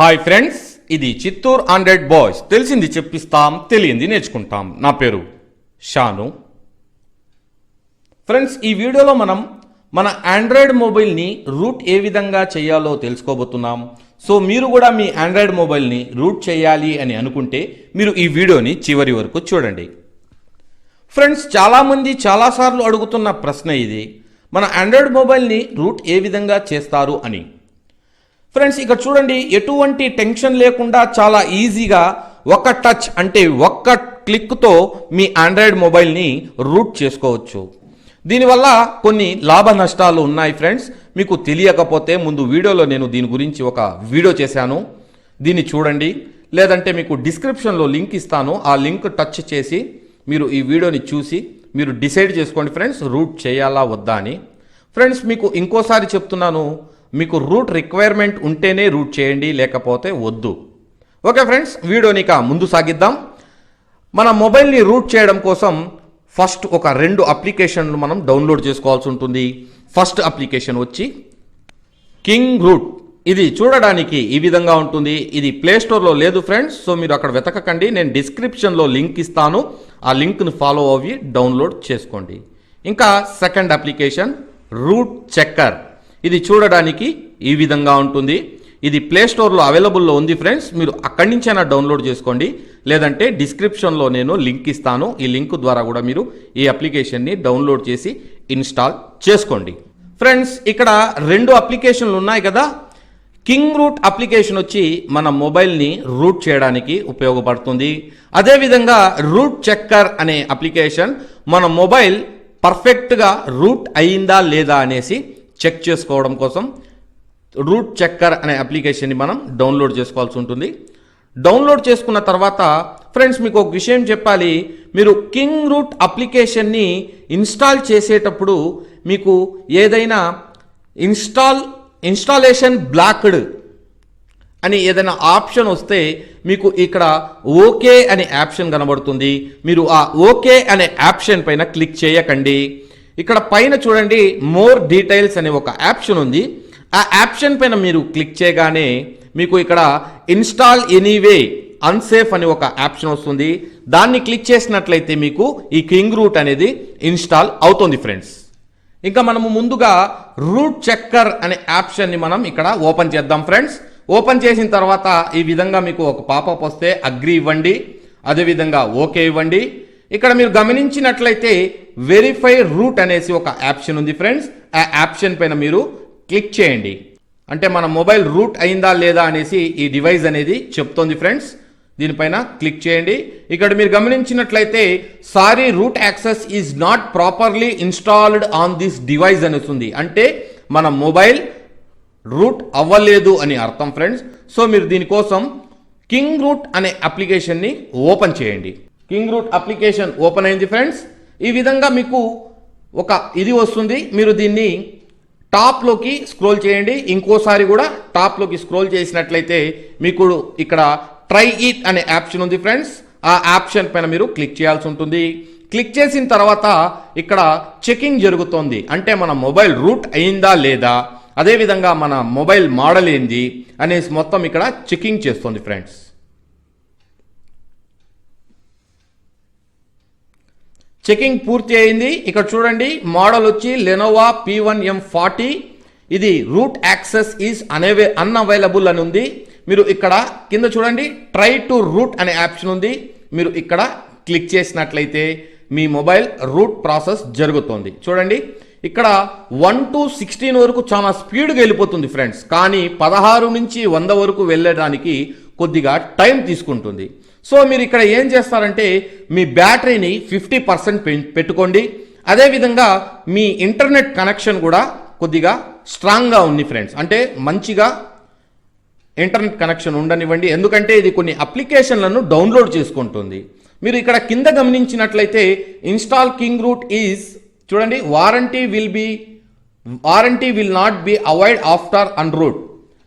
Hi friends ఇది Chittoor Android boys. తెలిసింది చెప్పిస్తాం తెలియంది నేర్చుకుంటాం. నా పేరు షాను. ఫ్రెండ్స్ ఈ వీడియోలో మనం మన ఆండ్రాయిడ్ మొబైల్ని రూట్ ఏ విధంగా చేయాలో తెలుసుకోబోతున్నాం. సో మీరు కూడా మీ ఆండ్రాయిడ్ మొబైల్ని రూట్ చేయాలి అని అనుకుంటే మీరు ఈ వీడియోని చివరి వరకు చూడండి. ఫ్రెండ్స్ చాలామంది చాలాసార్లు అడుగుతున్న ప్రశ్న ఇది మన ఆండ్రాయిడ్ మొబైల్ని రూట్ ఏ విధంగా చేస్తారు అని. ఫ్రెండ్స్ ఇక్కడ చూడండి ఎటువంటి టెన్షన్ లేకుండా చాలా ఈజీగా ఒక టచ్ అంటే ఒక్క క్లిక్తో మీ ఆండ్రాయిడ్ మొబైల్ని రూట్ చేసుకోవచ్చు. దీనివల్ల కొన్ని లాభ నష్టాలు ఉన్నాయి ఫ్రెండ్స్. మీకు తెలియకపోతే ముందు వీడియోలో నేను దీని గురించి ఒక వీడియో చేశాను. దీన్ని చూడండి. లేదంటే మీకు డిస్క్రిప్షన్లో లింక్ ఇస్తాను. ఆ లింక్ టచ్ చేసి మీరు ఈ వీడియోని చూసి మీరు డిసైడ్ చేసుకోండి ఫ్రెండ్స్ రూట్ చేయాలా వద్దా అని. ఫ్రెండ్స్ మీకు ఇంకోసారి చెప్తున్నాను. మీకు రూట్ రిక్వైర్మెంట్ ఉంటేనే రూట్ చేయండి లేకపోతే వద్దు. ఓకే ఫ్రెండ్స్ వీడియోని ఇక ముందు సాగిద్దాం. మన మొబైల్ని రూట్ చేయడం కోసం ఫస్ట్ ఒక రెండు అప్లికేషన్లు మనం డౌన్లోడ్ చేసుకోవాల్సి ఉంటుంది. ఫస్ట్ అప్లికేషన్ వచ్చి కింగ్ రూట్ ఇది చూడడానికి ఈ విధంగా ఉంటుంది. ఇది ప్లే స్టోర్లో లేదు ఫ్రెండ్స్ సో మీరు అక్కడ వెతకకండి. నేను డిస్క్రిప్షన్లో లింక్ ఇస్తాను. ఆ లింక్ను ఫాలో అవ్వి డౌన్లోడ్ చేసుకోండి. ఇంకా సెకండ్ అప్లికేషన్ రూట్ చెక్కర్ ఇది చూడడానికి ఈ విధంగా ఉంటుంది. ఇది ప్లే స్టోర్లో అవైలబుల్లో ఉంది ఫ్రెండ్స్. మీరు అక్కడి నుంచైనా డౌన్లోడ్ చేసుకోండి. లేదంటే డిస్క్రిప్షన్లో నేను లింక్ ఇస్తాను. ఈ లింక్ ద్వారా కూడా మీరు ఈ అప్లికేషన్ని డౌన్లోడ్ చేసి ఇన్స్టాల్ చేసుకోండి. ఫ్రెండ్స్ ఇక్కడ రెండు అప్లికేషన్లు ఉన్నాయి కదా. కింగ్ రూట్ అప్లికేషన్ వచ్చి మన మొబైల్ని రూట్ చేయడానికి ఉపయోగపడుతుంది. అదేవిధంగా రూట్ చెక్కర్ అనే అప్లికేషన్ మన మొబైల్ పర్ఫెక్ట్గా రూట్ అయిందా లేదా అనేసి చెక్ చేసుకోవడం కోసం రూట్ చెక్కర్ అనే అప్లికేషన్ని మనం డౌన్లోడ్ చేసుకోవాల్సి ఉంటుంది. డౌన్లోడ్ చేసుకున్న తర్వాత ఫ్రెండ్స్ మీకు ఒక విషయం చెప్పాలి. మీరు కింగ్ రూట్ అప్లికేషన్ని ఇన్స్టాల్ చేసేటప్పుడు మీకు ఏదైనా ఇన్స్టాల్ ఇన్స్టాలేషన్ బ్లాక్డ్ అని ఏదైనా ఆప్షన్ వస్తే మీకు ఇక్కడ ఓకే అనే ఆప్షన్ కనబడుతుంది. మీరు ఆ ఓకే అనే ఆప్షన్ పైన క్లిక్ చేయకండి. ఇక్కడ పైన చూడండి మోర్ డీటెయిల్స్ అనే ఒక ఆప్షన్ ఉంది. ఆ ఆప్షన్ పైన మీరు క్లిక్ చేయగానే మీకు ఇక్కడ ఇన్స్టాల్ ఎనీవే అన్సేఫ్ అని ఒక ఆప్షన్ వస్తుంది. దాన్ని క్లిక్ చేసినట్లయితే మీకు ఈ కింగ్ రూట్ అనేది ఇన్స్టాల్ అవుతుంది ఫ్రెండ్స్ ఇంకా మనము ముందుగా రూట్ చెక్కర్ అనే ఆప్షన్ని మనం ఇక్కడ ఓపెన్ చేద్దాం ఫ్రెండ్స్ ఓపెన్ చేసిన తర్వాత ఈ విధంగా మీకు ఒక పాపప్ వస్తే అగ్రి ఇవ్వండి. అదేవిధంగా ఓకే ఇవ్వండి. ఇక్కడ మీరు గమనించినట్లయితే వెరిఫై రూట్ అనేసి ఒక ఆప్షన్ ఉంది ఫ్రెండ్స్ ఆ ఆప్షన్ పైన మీరు క్లిక్ చేయండి. అంటే మన మొబైల్ రూట్ అయిందా లేదా అనేసి ఈ డివైస్ అనేది చెప్తోంది ఫ్రెండ్స్ దీనిపైన క్లిక్ చేయండి. ఇక్కడ మీరు గమనించినట్లయితే sorry root access is not properly installed on this device అనేస్తుంది అంటే మన మొబైల్ రూట్ అవ్వలేదు అని అర్థం ఫ్రెండ్స్ సో మీరు దీనికోసం కింగ్ రూట్ అనే అప్లికేషన్ని ఓపెన్ చేయండి. కింగ్ రూట్ అప్లికేషన్ ఓపెన్ అయింది ఫ్రెండ్స్. ఈ విధంగా మీకు ఒక ఇది వస్తుంది. మీరు దీన్ని టాప్లోకి స్క్రోల్ చేయండి. ఇంకోసారి కూడా టాప్లోకి స్క్రోల్ చేసినట్లయితే మీకు ఇక్కడ ట్రై ఇట్ అనే ఆప్షన్ ఉంది ఫ్రెండ్స్. ఆ ఆప్షన్ పైన మీరు క్లిక్ చేయాల్సి ఉంటుంది. క్లిక్ చేసిన తర్వాత ఇక్కడ చెకింగ్ జరుగుతోంది. అంటే మన మొబైల్ రూట్ అయిందా లేదా? అదేవిధంగా మన మొబైల్ మోడల్ ఏంది? అనేసి మొత్తం ఇక్కడ చెకింగ్ చేస్తుంది ఫ్రెండ్స్. చెకింగ్ పూర్తి అయింది. ఇక్కడ చూడండి మోడల్ వచ్చి Lenovo P one M forty ఇది రూట్ యాక్సెస్ ఈజ్ అనేవే అన్అవైలబుల్ అని ఉంది. మీరు ఇక్కడ కింద చూడండి ట్రై టు రూట్ అనే ఆప్షన్ ఉంది. మీరు ఇక్కడ క్లిక్ చేసినట్లయితే మీ మొబైల్ రూట్ ప్రాసెస్ జరుగుతుంది. చూడండి ఇక్కడ వన్ టు సిక్స్టీన్ వరకు చాలా స్పీడ్గా వెళ్ళిపోతుంది ఫ్రెండ్స్ కానీ పదహారు నుంచి వంద వరకు వెళ్ళడానికి కొద్దిగా టైం తీసుకుంటుంది. సో మీరు ఇక్కడ ఏం చేస్తారంటే మీ బ్యాటరీని ఫిఫ్టీ పర్సెంట్ పెట్టుకోండి. అదేవిధంగా మీ ఇంటర్నెట్ కనెక్షన్ కూడా కొద్దిగా స్ట్రాంగ్గా ఉంది ఫ్రెండ్స్. అంటే మంచిగా ఇంటర్నెట్ కనెక్షన్ ఉండనివ్వండి. ఎందుకంటే ఇది కొన్ని అప్లికేషన్లను డౌన్లోడ్ చేసుకుంటుంది. మీరు ఇక్కడ కింద గమనించినట్లయితే ఇన్స్టాల్ కింగ్ రూట్ ఈజ్ చూడండి warranty will be warranty will not be avoid after unroot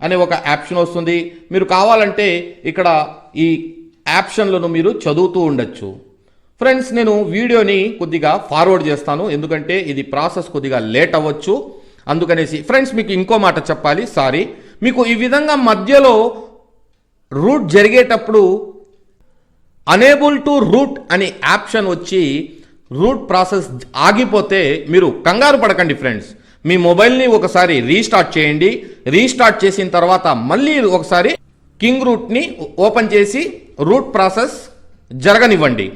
అనే ఒక ఆప్షన్ వస్తుంది. మీరు కావాలంటే ఇక్కడ ఈ యాప్షన్లను మీరు చదువుతూ ఉండొచ్చు. ఫ్రెండ్స్ నేను వీడియోని కొద్దిగా ఫార్వర్డ్ చేస్తాను. ఎందుకంటే ఇది ప్రాసెస్ కొద్దిగా లేట్ అవ్వచ్చు. అందుకనేసి ఫ్రెండ్స్ మీకు ఇంకో మాట చెప్పాలి. సారీ. మీకు ఈ విధంగా మధ్యలో రూట్ జరిగేటప్పుడు అనేబుల్ టు రూట్ అనే ఆప్షన్ వచ్చి రూట్ ప్రాసెస్ ఆగిపోతే మీరు కంగారు పడకండి ఫ్రెండ్స్. మీ మొబైల్ని ఒకసారి రీస్టార్ట్ చేయండి. రీస్టార్ట్ చేసిన తర్వాత మళ్ళీ ఒకసారి కింగ్ రూట్ని ఓపెన్ చేసి రూట్ ప్రాసెస్ జరగనివ్వండి.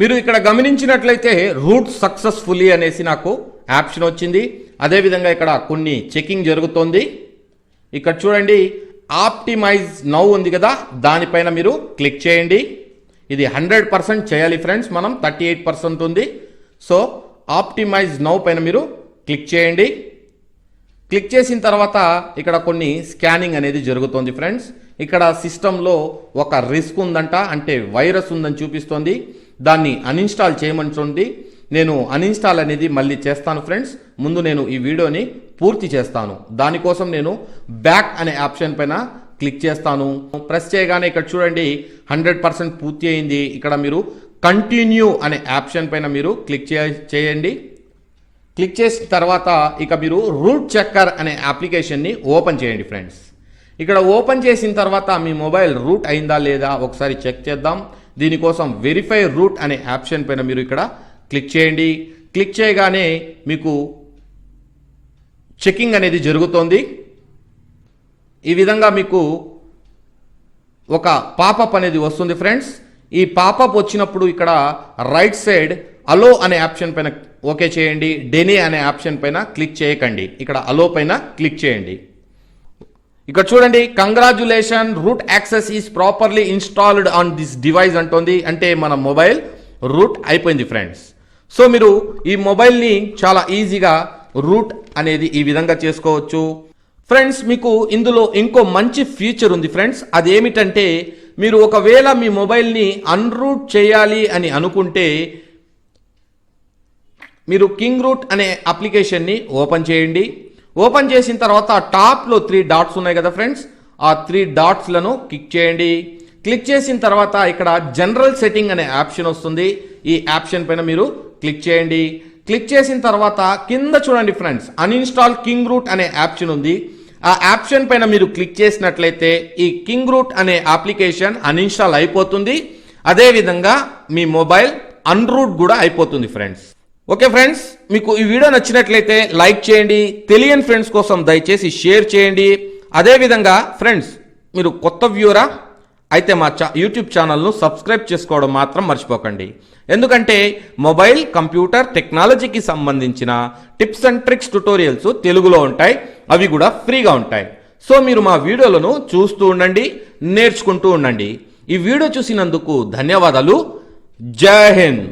మీరు ఇక్కడ గమనించినట్లయితే రూట్ సక్సెస్ఫుల్లీ అనేసి నాకు ఆప్షన్ వచ్చింది. అదేవిధంగా ఇక్కడ కొన్ని చెకింగ్ జరుగుతోంది. ఇక్కడ చూడండి ఆప్టిమైజ్ నౌ ఉంది కదా దానిపైన మీరు క్లిక్ చేయండి. ఇది హండ్రెడ్ పర్సెంట్ చేయాలి ఫ్రెండ్స్ మనం థర్టీ ఎయిట్ పర్సెంట్ ఉంది. సో ఆప్టిమైజ్ నౌ పైన మీరు క్లిక్ చేయండి. క్లిక్ చేసిన తర్వాత ఇక్కడ కొన్ని స్కానింగ్ అనేది జరుగుతుంది ఫ్రెండ్స్. ఇక్కడ సిస్టంలో ఒక రిస్క్ ఉందంట అంటే వైరస్ ఉందని చూపిస్తోంది. దాన్ని అన్ఇన్స్టాల్ చేయమంటుంది. నేను అన్ఇన్స్టాల్ అనేది మళ్ళీ చేస్తాను ఫ్రెండ్స్. ముందు నేను ఈ వీడియోని పూర్తి చేస్తాను. దానికోసం నేను బ్యాక్ అనే ఆప్షన్ పైన క్లిక్ చేస్తాను. ప్రెస్ చేయగానే ఇక్కడ చూడండి హండ్రెడ్ పర్సెంట్ పూర్తి అయింది. ఇక్కడ మీరు కంటిన్యూ అనే ఆప్షన్ పైన మీరు క్లిక్ చేయండి. క్లిక్ చేసిన తర్వాత ఇక మీరు రూట్ చెక్కర్ అనే అప్లికేషన్ని ఓపెన్ చేయండి ఫ్రెండ్స్. ఇక్కడ ఓపెన్ చేసిన తర్వాత మీ మొబైల్ రూట్ అయిందా లేదా ఒకసారి చెక్ చేద్దాం. దీనికోసం వెరిఫై రూట్ అనే ఆప్షన్ పైన మీరు ఇక్కడ క్లిక్ చేయండి. క్లిక్ చేయగానే మీకు చెకింగ్ అనేది జరుగుతోంది. ఈ విధంగా మీకు ఒక పాపప్ అనేది వస్తుంది ఫ్రెండ్స్. ఈ పాపప్ వచ్చినప్పుడు ఇక్కడ రైట్ సైడ్ అలో అనే ఆప్షన్ పైన ఓకే చేయండి. డెనీ అనే ఆప్షన్ పైన క్లిక్ చేయకండి. ఇక్కడ అలో పైన క్లిక్ చేయండి. ఇక్కడ చూడండి congratulation root access is properly installed on this device అంటోంది. అంటే మన మొబైల్ రూట్ అయిపోయింది ఫ్రెండ్స్. సో మీరు ఈ మొబైల్ని చాలా ఈజీగా రూట్ అనేది ఈ విధంగా చేసుకోవచ్చు. ఫ్రెండ్స్ మీకు ఇందులో ఇంకో మంచి ఫీచర్ ఉంది ఫ్రెండ్స్ అదేమిటంటే మీరు ఒకవేళ మీ మొబైల్ని అన్రూట్ చేయాలి అని అనుకుంటే మీరు కింగ్ రూట్ అనే అప్లికేషన్ని ఓపెన్ చేయండి. ఓపెన్ చేసిన తర్వాత టాప్లో త్రీ డాట్స్ ఉన్నాయి కదా ఫ్రెండ్స్ ఆ త్రీ డాట్స్లను క్లిక్ చేయండి. క్లిక్ చేసిన తర్వాత ఇక్కడ జనరల్ సెట్టింగ్ అనే ఆప్షన్ వస్తుంది. ఈ ఆప్షన్ పైన మీరు క్లిక్ చేయండి. క్లిక్ చేసిన తర్వాత కింద చూడండి ఫ్రెండ్స్ అన్ఇన్స్టాల్ కింగ్ రూట్ అనే యాప్షన్ ఉంది. ఆ యాప్షన్ పైన మీరు క్లిక్ చేసినట్లయితే ఈ కింగ్ రూట్ అనే అప్లికేషన్ అన్ఇన్స్టాల్ అయిపోతుంది. అదేవిధంగా మీ మొబైల్ అన్రూట్ కూడా అయిపోతుంది ఫ్రెండ్స్. ఓకే ఫ్రెండ్స్ మీకు ఈ వీడియో నచ్చినట్లయితే లైక్ చేయండి తెలియని ఫ్రెండ్స్ కోసం దయచేసి షేర్ చేయండి. అదేవిధంగా ఫ్రెండ్స్ మీరు కొత్త వ్యూరా అయితే మా చా యూట్యూబ్ ఛానల్ను సబ్స్క్రైబ్ చేసుకోవడం మాత్రం మర్చిపోకండి. ఎందుకంటే మొబైల్ కంప్యూటర్ టెక్నాలజీకి సంబంధించిన టిప్స్ అండ్ ట్రిక్స్ ట్యుటోరియల్స్ తెలుగులో ఉంటాయి. అవి కూడా ఫ్రీగా ఉంటాయి. సో మీరు మా వీడియోలను చూస్తూ ఉండండి నేర్చుకుంటూ ఉండండి. ఈ వీడియో చూసినందుకు ధన్యవాదాలు. జై హింద్.